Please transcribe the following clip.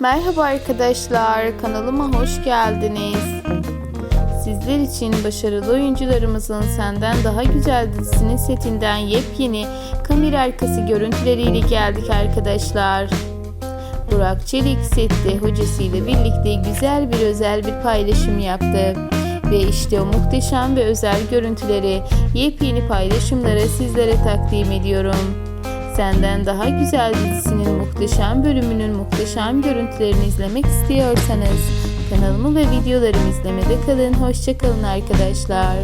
Merhaba arkadaşlar, kanalıma hoş geldiniz. Sizler için başarılı oyuncularımızın Senden Daha Güzel dizisinin setinden yepyeni kamera arkası görüntüleriyle geldik arkadaşlar. Burak Çelik sette hocasıyla birlikte güzel bir özel bir paylaşım yaptı. Ve işte o muhteşem ve özel görüntüleri, yepyeni paylaşımları sizlere takdim ediyorum. Senden Daha Güzel dizisinin muhteşem bölümünün muhteşem görüntülerini izlemek istiyorsanız kanalımı ve videolarımı izlemede kalın. Hoşçakalın arkadaşlar.